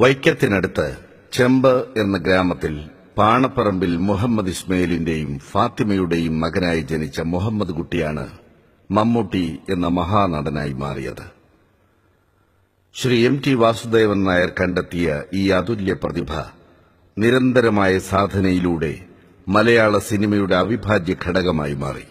വൈക്കത്തിനടുത്ത് ചെമ്പ് എന്ന ഗ്രാമത്തിൽ പാണപ്പറമ്പിൽ മുഹമ്മദ് ഇസ്മയിലിന്റെയും ഫാത്തിമയുടെയും മകനായി ജനിച്ച മുഹമ്മദ് കുട്ടിയാണ് മമ്മൂട്ടി എന്ന മഹാനടനായി മാറിയത്. ശ്രീ എം ടി വാസുദേവൻ നായർ കണ്ടെത്തിയ ഈ അതുല്യ പ്രതിഭ നിരന്തരമായ സാധനയിലൂടെ മലയാള സിനിമയുടെ അവിഭാജ്യ ഘടകമായി മാറി.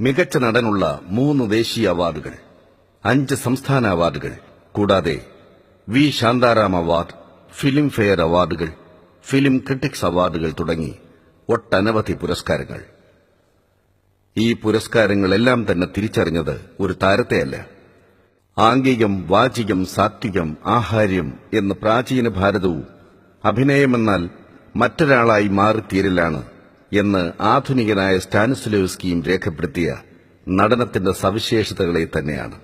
മികച്ച നടനുള്ള മൂന്ന് ദേശീയ അവാർഡുകൾ അഞ്ച് സംസ്ഥാന അവാർഡുകൾ കൂടാതെ V Shantaram award film fare അവാർഡുകൾ ഫിലിം ക്രിട്ടിക്സ് അവാർഡുകൾ തുടങ്ങി ഒട്ടനവധി പുരസ്കാരങ്ങൾ. ഈ പുരസ്കാരങ്ങളെല്ലാം തന്നെ തിരിച്ചറിഞ്ഞത് ഒരു താരത്തെയല്ല. ആംഗികം വാചികം സാത്വികം ആഹാര്യം എന്ന് പ്രാചീന ഭാരതവും അഭിനയമെന്നാൽ മറ്റൊരാളായി മാറിത്തീരലാണ് എന്ന് ആധുനികനായ സ്റ്റാനിസ്ലേവ്സ്കിയും രേഖപ്പെടുത്തിയ നടനത്തിന്റെ സവിശേഷതകളെ തന്നെയാണ്.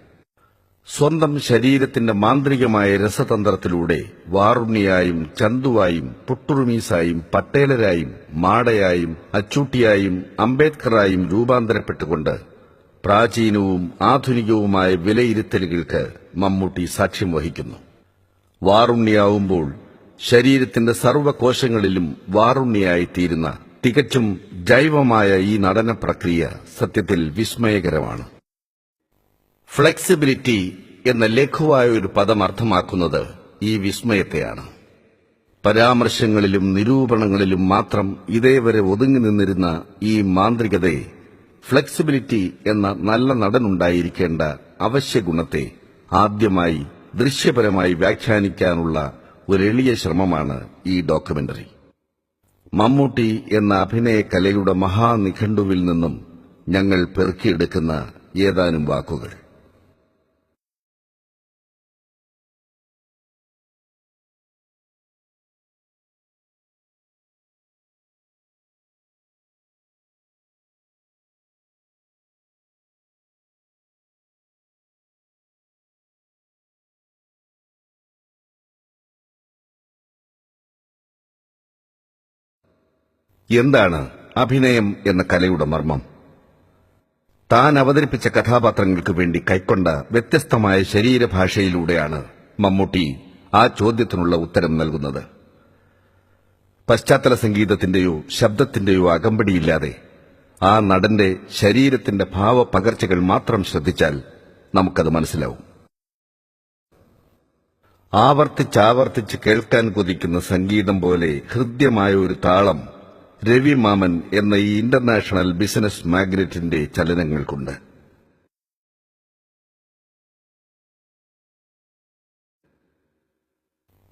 സ്വന്തം ശരീരത്തിന്റെ മാന്ത്രികമായ രസതന്ത്രത്തിലൂടെ വാറുണ്ണിയായും ചന്തുവായും പുട്ടുറുമീസായും പട്ടേലരായും മാടയായും അച്ചൂട്ടിയായും അംബേദ്കറായും രൂപാന്തരപ്പെട്ടുകൊണ്ട് പ്രാചീനവും ആധുനികവുമായ വിലയിരുത്തലുകൾക്ക് മമ്മൂട്ടി സാക്ഷ്യം വഹിക്കുന്നു. വാറുണ്ണിയാവുമ്പോൾ ശരീരത്തിന്റെ സർവകോശങ്ങളിലും വാറുണ്ണിയായി തീരുന്ന തികച്ചും ജൈവമായ ഈ നടന പ്രക്രിയ സത്യത്തിൽ വിസ്മയകരമാണ്. ഫ്ലെക്സിബിലിറ്റി എന്ന ലഘുവായ ഒരു പദം അർത്ഥമാക്കുന്നത് ഈ വിസ്മയത്തെയാണ്. പരാമർശങ്ങളിലും നിരൂപണങ്ങളിലും മാത്രം ഇതേവരെ ഒതുങ്ങി നിന്നിരുന്ന ഈ മാന്ത്രികതയെ ഫ്ലെക്സിബിലിറ്റി എന്ന നല്ല നടനുണ്ടായിരിക്കേണ്ട അവശ്യ ഗുണത്തെ ആദ്യമായി ദൃശ്യപരമായി വ്യാഖ്യാനിക്കാനുള്ള ഒരു എളിയ ശ്രമമാണ് ഈ ഡോക്യുമെന്ററി. മമ്മൂട്ടി എന്ന അഭിനയ കലയുടെ മഹാനിഘണ്ടുവിൽ നിന്നും ഞങ്ങൾ പെറുക്കിയെടുക്കുന്ന ഏതാനും വാക്കുകൾ. എന്താണ് അഭിനയം എന്ന കലയുടെ മർമ്മം? താൻ അവതരിപ്പിച്ച കഥാപാത്രങ്ങൾക്ക് വേണ്ടി കൈക്കൊണ്ട വ്യത്യസ്തമായ ശരീരഭാഷയിലൂടെയാണ് മമ്മൂട്ടി ആ ചോദ്യത്തിനുള്ള ഉത്തരം നൽകുന്നത്. പശ്ചാത്തല സംഗീതത്തിന്റെയോ ശബ്ദത്തിന്റെയോ അകമ്പടിയില്ലാതെ ആ നടന്റെ ശരീരത്തിന്റെ ഭാവപകർച്ചകൾ മാത്രം ശ്രദ്ധിച്ചാൽ നമുക്കത് മനസ്സിലാവും. ആവർത്തിച്ചാവർത്തിച്ച് കേൾക്കാൻ കൊതിക്കുന്ന സംഗീതം പോലെ ഹൃദ്യമായ ഒരു താളം രവി മാമൻ എന്ന ഈ ഇന്റർനാഷണൽ ബിസിനസ് മാഗ്നറ്റിന്റെ ചലനങ്ങൾക്കുണ്ട്.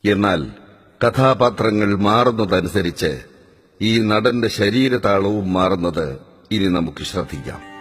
എന്നാൽ കഥാപാത്രങ്ങൾ മാറുന്നതനുസരിച്ച് ഈ നടന്റെ ശരീരതാളവും മാറുന്നത് ഇനി നമുക്ക് ശ്രദ്ധിക്കാം.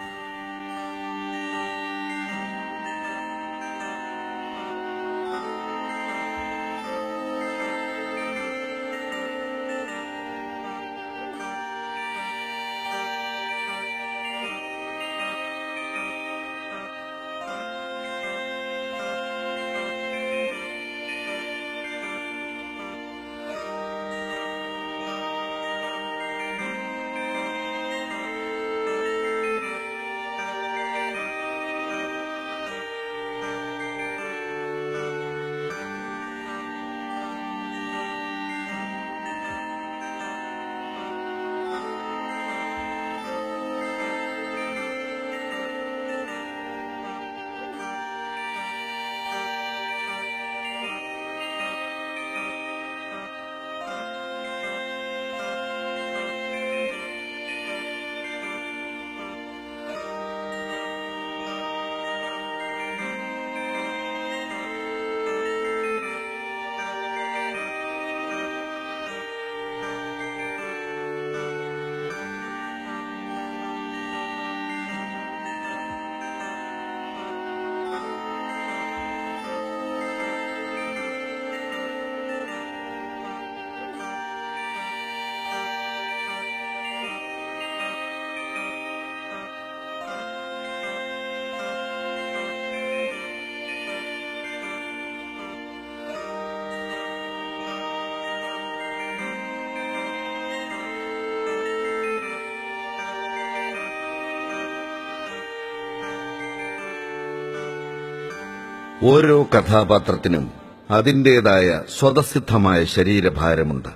ഓരോ കഥാപാത്രത്തിനും അതിന്റേതായ സ്വതസിദ്ധമായ ശരീരഭാരമുണ്ട്.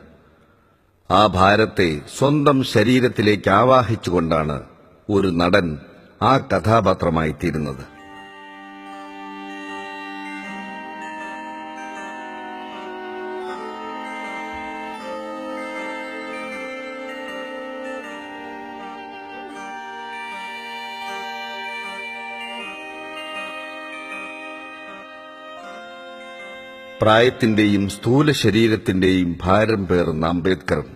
ആ ഭാരത്തെ സ്വന്തം ശരീരത്തിലേക്ക് ആവാഹിച്ചുകൊണ്ടാണ് ഒരു നടൻ ആ കഥാപാത്രമായി തീരുന്നത് പ്രായത്തിന്റെയും സ്ഥൂല ശരീരത്തിന്റെയും ഭാരം പേർന്ന അംബേദ്കറും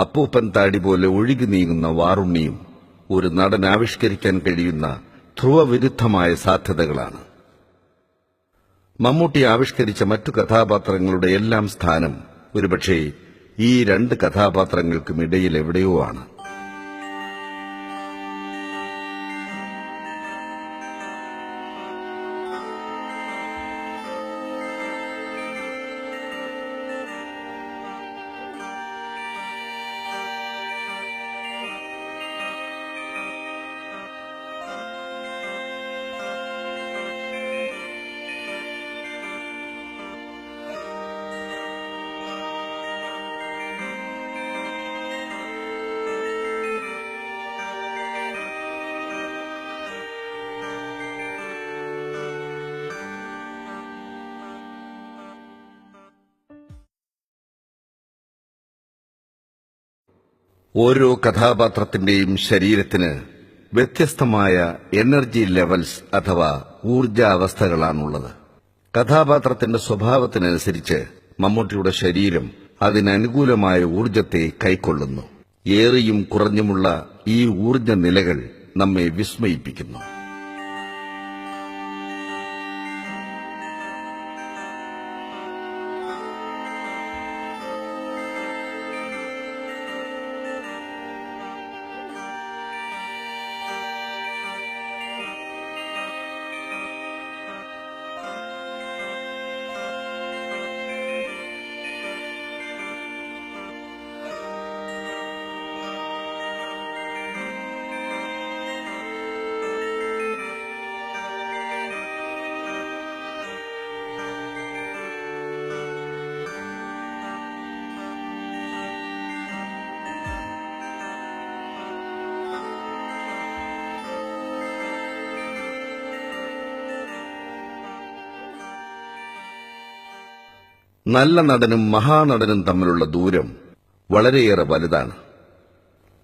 അപ്പൂപ്പൻ താടി പോലെ ഒഴുകി നീങ്ങുന്ന വാറുണ്ണിയും ഒരു നടൻ ആവിഷ്കരിക്കാൻ കഴിയുന്ന ധ്രുവവിരുദ്ധമായ സാധ്യതകളാണ്. മമ്മൂട്ടി ആവിഷ്കരിച്ച മറ്റു കഥാപാത്രങ്ങളുടെ എല്ലാം സ്ഥാനം ഒരുപക്ഷെ ഈ രണ്ട് കഥാപാത്രങ്ങൾക്കും ഇടയിൽ എവിടെയോ ആണ്. ഓരോ കഥാപാത്രത്തിന്റെയും ശരീരത്തിന് വ്യത്യസ്തമായ എനർജി ലെവൽസ് അഥവാ ഊർജാവസ്ഥകളാണുള്ളത്. കഥാപാത്രത്തിന്റെ സ്വഭാവത്തിനനുസരിച്ച് മമ്മൂട്ടിയുടെ ശരീരം അതിനനുകൂലമായ ഊർജത്തെ കൈക്കൊള്ളുന്നു. ഏറിയും കുറഞ്ഞുമുള്ള ഈ ഊർജ നിലകൾ നമ്മെ വിസ്മയിപ്പിക്കുന്നു. നല്ല നടനും മഹാനടനും തമ്മിലുള്ള ദൂരം വളരെയേറെ വലുതാണ്.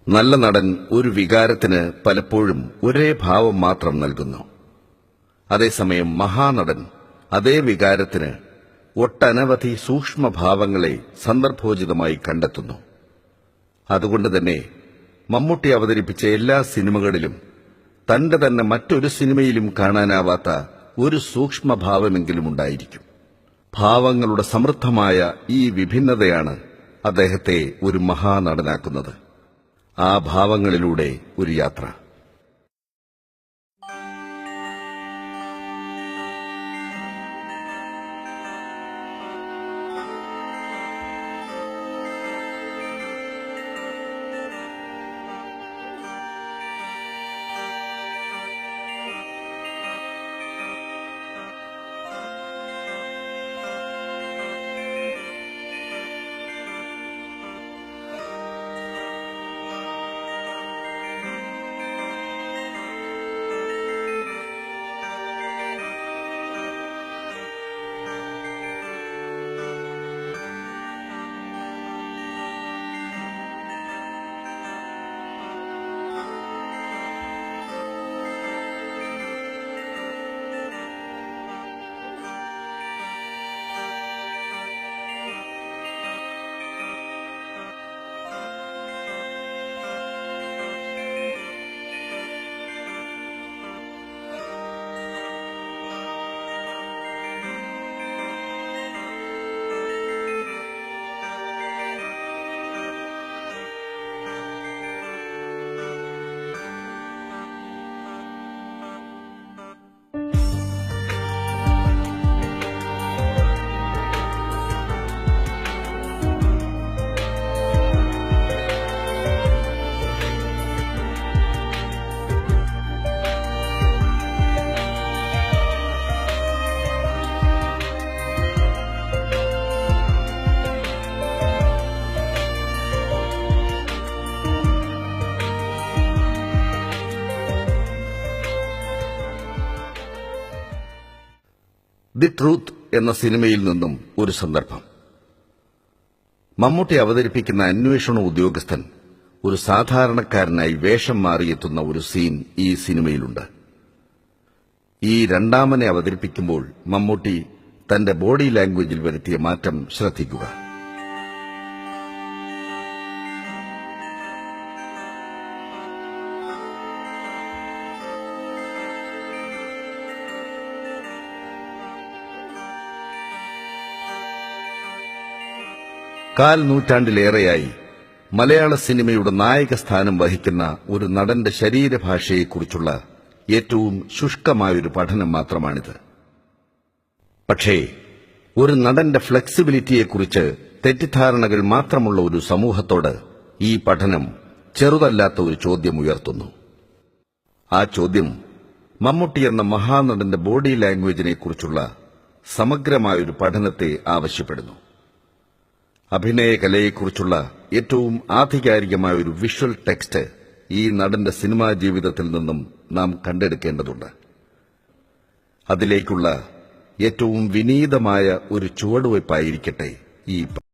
നല്ല നടൻ ഒരു വികാരത്തിന് പലപ്പോഴും ഒരേ ഭാവം മാത്രം നൽകുന്നു. അതേസമയം മഹാനടൻ അതേ വികാരത്തിന് ഒട്ടനവധി സൂക്ഷ്മഭാവങ്ങളെ സന്ദർഭോചിതമായി കണ്ടെത്തുന്നു. അതുകൊണ്ട് തന്നെ മമ്മൂട്ടി അവതരിപ്പിച്ച എല്ലാ സിനിമകളിലും തന്റെ തന്നെ മറ്റൊരു സിനിമയിലും കാണാനാവാത്ത ഒരു സൂക്ഷ്മഭാവമെങ്കിലും ഉണ്ടായിരിക്കും. ഭാവങ്ങളുടെ സമൃദ്ധമായ ഈ വിഭിന്നതയാണ് അദ്ദേഹത്തെ ഒരു മഹാനടനാക്കുന്നത്. ആ ഭാവങ്ങളിലൂടെ ഒരു യാത്ര. ദി ട്രൂത്ത് എന്ന സിനിമയിൽ നിന്നും ഒരു സന്ദർഭം. മമ്മൂട്ടി അവതരിപ്പിക്കുന്ന അന്വേഷണ ഉദ്യോഗസ്ഥൻ ഒരു സാധാരണക്കാരനായി വേഷം മാറിയെത്തുന്ന ഒരു സീൻ ഈ സിനിമയിലുണ്ട്. ഈ രണ്ടാമനെ അവതരിപ്പിക്കുമ്പോൾ മമ്മൂട്ടി തന്റെ ബോഡി ലാംഗ്വേജിൽ വരുത്തിയ മാറ്റം ശ്രദ്ധിക്കുക. കാൽ നൂറ്റാണ്ടിലേറെയായി മലയാള സിനിമയുടെ നായക സ്ഥാനം വഹിക്കുന്ന ഒരു നടന്റെ ശരീരഭാഷയെക്കുറിച്ചുള്ള ഏറ്റവും ശുഷ്കമായൊരു പഠനം മാത്രമാണിത്. പക്ഷേ ഒരു നടന്റെ ഫ്ലെക്സിബിലിറ്റിയെക്കുറിച്ച് തെറ്റിദ്ധാരണകൾ മാത്രമുള്ള ഒരു സമൂഹത്തോട് ഈ പഠനം ചെറുതല്ലാത്ത ഒരു ചോദ്യം ഉയർത്തുന്നു. ആ ചോദ്യം മമ്മൂട്ടി എന്ന മഹാനടന്റെ ബോഡി ലാംഗ്വേജിനെക്കുറിച്ചുള്ള സമഗ്രമായൊരു പഠനത്തെ ആവശ്യപ്പെടുന്നു. അഭിനയ കലയെക്കുറിച്ചുള്ള ഏറ്റവും ആധികാരികമായ ഒരു വിഷ്വൽ ടെക്സ്റ്റ് ഈ നടന്റെ സിനിമാ ജീവിതത്തിൽ നിന്നും നാം കണ്ടെടുക്കേണ്ടതുണ്ട്. അതിലേക്കുള്ള ഏറ്റവും വിനീതമായ ഒരു ചുവടുവയ്പായിരിക്കട്ടെ ഈ